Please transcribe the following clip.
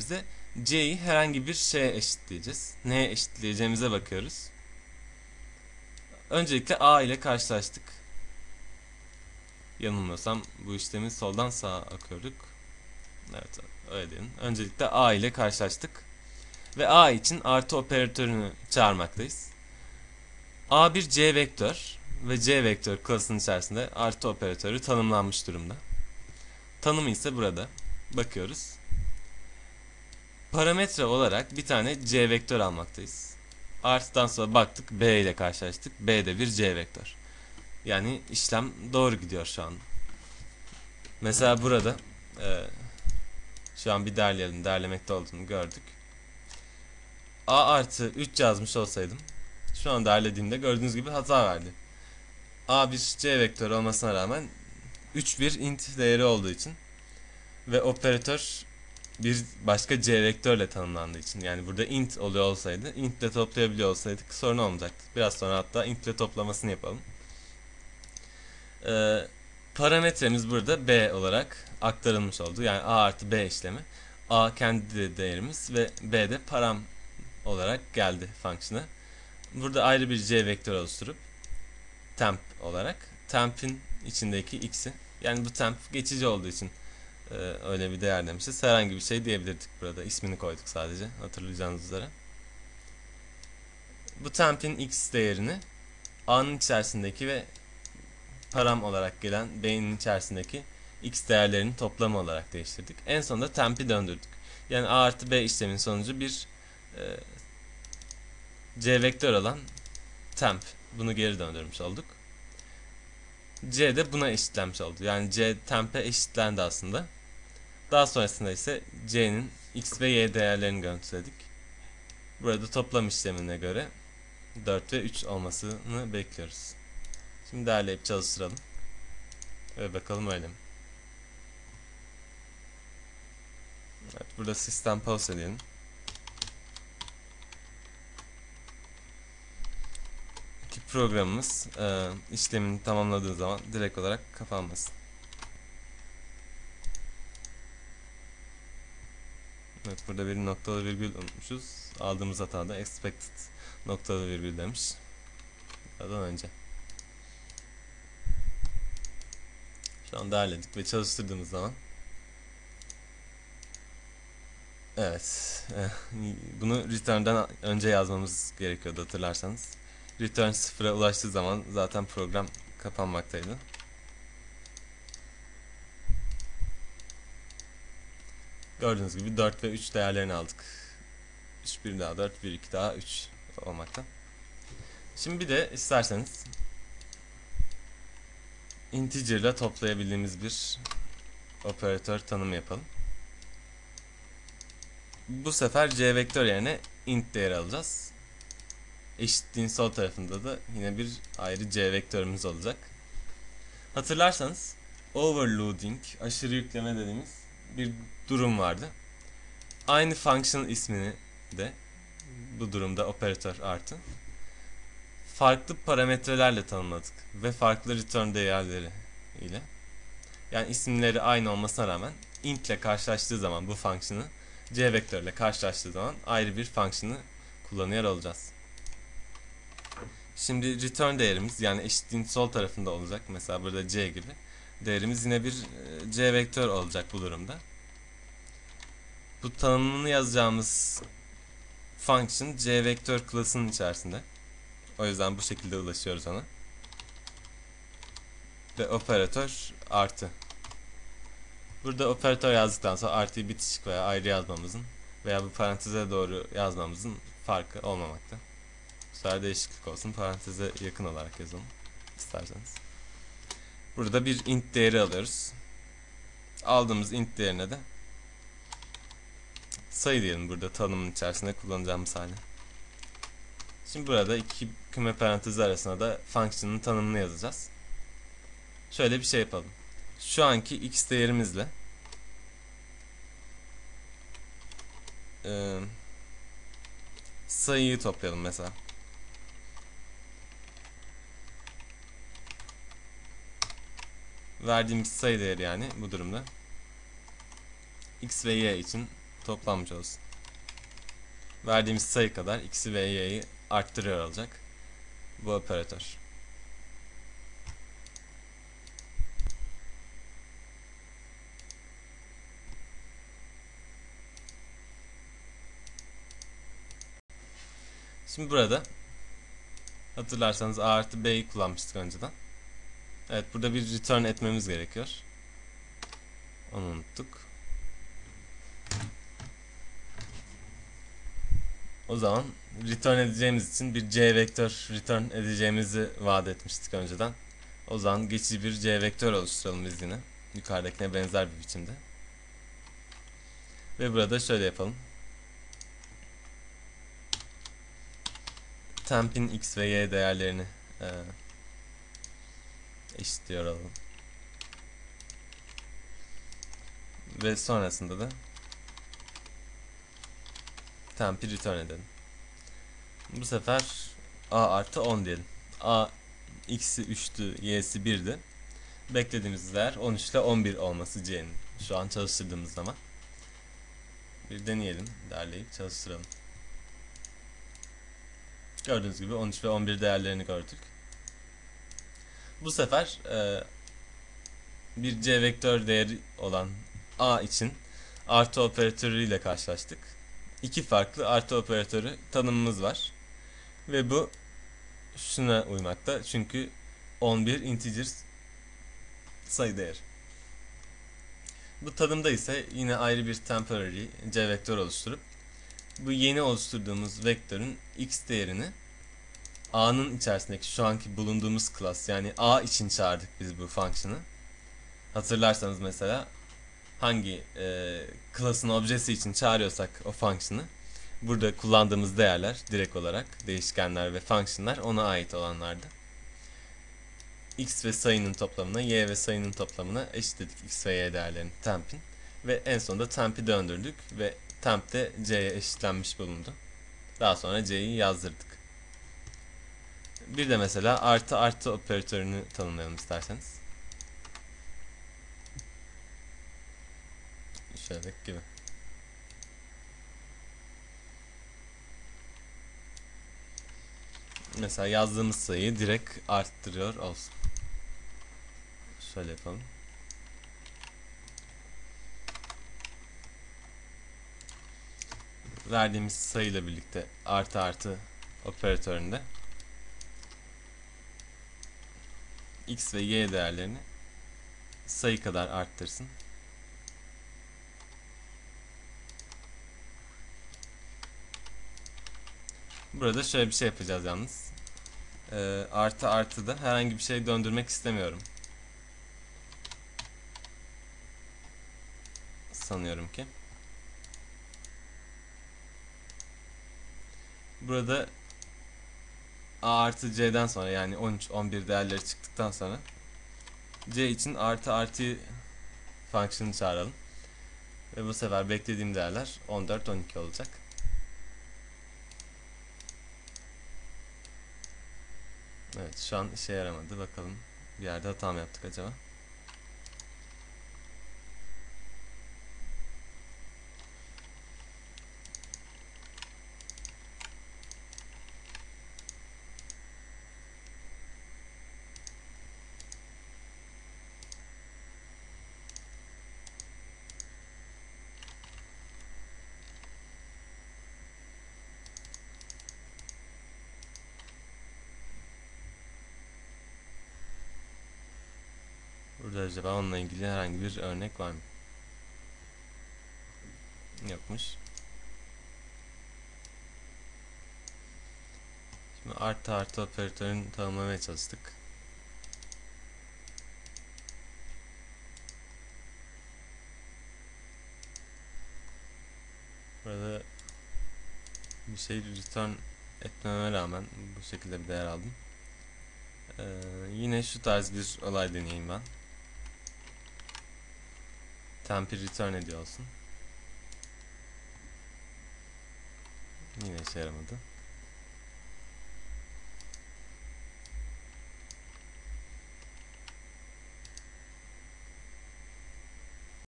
değerimizde c'yi herhangi bir şeye eşitleyeceğiz. Neye eşitleyeceğimize bakıyoruz. Öncelikle a ile karşılaştık. Yanılmıyorsam bu işlemi soldan sağa akıyorduk. Evet öyle diyelim. Öncelikle a ile karşılaştık. Ve a için artı operatörünü çağırmaktayız. a bir c vektör ve c vektör klasının içerisinde artı operatörü tanımlanmış durumda. Tanımı ise burada. Bakıyoruz. Parametre olarak bir tane c vektör almaktayız. Artıdan sonra baktık b ile karşılaştık. b de bir c vektör. Yani işlem doğru gidiyor şu an. Mesela burada e, şu an bir derleyelim. Derlemekte olduğunu gördük. a artı 3 yazmış olsaydım şu an derlediğimde gördüğünüz gibi hata verdi. a bir c vektör olmasına rağmen 3 bir int değeri olduğu için ve operatör bir başka c vektörle tanımlandığı için yani burada int oluyor olsaydı int ile toplayabiliyor olsaydık sorun olmayacaktı. Biraz sonra hatta int ile toplamasını yapalım. Ee, parametremiz burada b olarak aktarılmış oldu. Yani a artı b işlemi. a kendi değerimiz ve b de param olarak geldi fonksiyona. Burada ayrı bir c vektör oluşturup temp olarak temp'in içindeki x'i yani bu temp geçici olduğu için e, öyle bir değer demişiz. Herhangi bir şey diyebilirdik burada. İsmini koyduk sadece hatırlayacağınız üzere. Bu temp'in x değerini a'nın içerisindeki ve param olarak gelen b'nin içerisindeki x değerlerinin toplamı olarak değiştirdik. En sonunda temp'i döndürdük. Yani a artı b işlemin sonucu bir e, c vektör olan temp. Bunu geri döndürmüş olduk. C de buna eşitlenmiş oldu. Yani C temp'e eşitlendi aslında. Daha sonrasında ise C'nin X ve Y değerlerini görüntüledik. Burada toplam işlemine göre 4 ve 3 olmasını bekliyoruz. Şimdi derleyip çalıştıralım. Ve bakalım öyle mi? Evet, burada sistem pause edelim. ki programımız e, işlemini tamamladığı zaman direkt olarak kapanmasın. Evet burada bir noktalı virgül unutmuşuz. Aldığımız hatada expected noktalı virgül demiş. Buradan önce. Şu an derledik ve çalıştırdığımız zaman Evet. Bunu return'dan önce yazmamız gerekiyordu hatırlarsanız return sıfıra ulaştığı zaman zaten program kapanmaktaydı. Gördüğünüz gibi 4 ve 3 değerlerini aldık. 3 1 daha 4 1 2 daha 3 olmakta. Şimdi bir de isterseniz integer ile toplayabildiğimiz bir operatör tanımı yapalım. Bu sefer c vektör yerine int değeri alacağız eşitliğin sol tarafında da yine bir ayrı c vektörümüz olacak. Hatırlarsanız overloading, aşırı yükleme dediğimiz bir durum vardı. Aynı function ismini de bu durumda operatör artı farklı parametrelerle tanımladık ve farklı return değerleri ile. Yani isimleri aynı olmasına rağmen int ile karşılaştığı zaman bu fonksiyonu c vektörle karşılaştığı zaman ayrı bir fonksiyonu kullanıyor olacağız. Şimdi return değerimiz yani eşitliğin sol tarafında olacak. Mesela burada c gibi. Değerimiz yine bir e, c vektör olacak bu durumda. Bu tanımını yazacağımız function c vektör klasının içerisinde. O yüzden bu şekilde ulaşıyoruz ona. Ve operatör artı. Burada operatör yazdıktan sonra artıyı bitişik veya ayrı yazmamızın veya bu paranteze doğru yazmamızın farkı olmamakta. Bu sefer değişiklik olsun. Paranteze yakın olarak yazalım. isterseniz. Burada bir int değeri alıyoruz. Aldığımız int değerine de sayı diyelim burada tanımın içerisinde kullanacağımız hali. Şimdi burada iki küme parantezi arasında da fonksiyonun tanımını yazacağız. Şöyle bir şey yapalım. Şu anki x değerimizle e, sayıyı toplayalım mesela. Verdiğimiz sayı değeri yani bu durumda x ve y için toplanmış olsun. Verdiğimiz sayı kadar x'i ve y'yi arttırıyor olacak bu operatör. Şimdi burada hatırlarsanız a artı b'yi kullanmıştık önceden. Evet burada bir return etmemiz gerekiyor. Onu unuttuk. O zaman return edeceğimiz için bir c vektör return edeceğimizi vaat etmiştik önceden. O zaman geçici bir c vektör oluşturalım biz yine. Yukarıdakine benzer bir biçimde. Ve burada şöyle yapalım. Temp'in x ve y değerlerini e, eşitliyor olalım. Ve sonrasında da temp'i return edelim. Bu sefer a artı 10 diyelim. a x'i 3'tü, y'si 1'di. Beklediğimiz değer 13 ile 11 olması c'nin. Şu an çalıştırdığımız zaman. Bir deneyelim, derleyip çalıştıralım. Gördüğünüz gibi 13 ve 11 değerlerini gördük. Bu sefer e, bir c vektör değeri olan a için artı operatörü ile karşılaştık. İki farklı artı operatörü tanımımız var. Ve bu şuna uymakta. Çünkü 11 integer sayı değer. Bu tanımda ise yine ayrı bir temporary c vektör oluşturup bu yeni oluşturduğumuz vektörün x değerini a'nın içerisindeki şu anki bulunduğumuz class yani a için çağırdık biz bu function'ı. Hatırlarsanız mesela hangi e, class'ın objesi için çağırıyorsak o function'ı burada kullandığımız değerler direkt olarak değişkenler ve function'lar ona ait olanlardı. x ve sayının toplamına y ve sayının toplamına eşitledik x ve y değerlerini temp'in ve en sonunda temp'i döndürdük ve temp de c'ye eşitlenmiş bulundu. Daha sonra c'yi yazdırdık. Bir de mesela artı artı operatörünü tanımlayalım isterseniz. Şöyle gibi. Mesela yazdığımız sayıyı direkt arttırıyor olsun. Şöyle yapalım. Verdiğimiz sayıyla birlikte artı artı operatöründe x ve y değerlerini sayı kadar arttırsın. Burada şöyle bir şey yapacağız yalnız. Ee, artı artı da herhangi bir şey döndürmek istemiyorum. Sanıyorum ki. Burada a artı c'den sonra yani 13 11 değerleri çıktıktan sonra c için artı artı fonksiyonu çağıralım. Ve bu sefer beklediğim değerler 14 12 olacak. Evet şu an işe yaramadı. Bakalım bir yerde hata mı yaptık acaba? Burada acaba onunla ilgili herhangi bir örnek var mı? Yokmuş. Şimdi artı artı operatörünü tanımlamaya çalıştık. Burada bir şey return etmeme rağmen bu şekilde bir değer aldım. Ee, yine şu tarz bir olay deneyeyim ben. Temp'i return ediyor olsun. Yine işe yaramadı.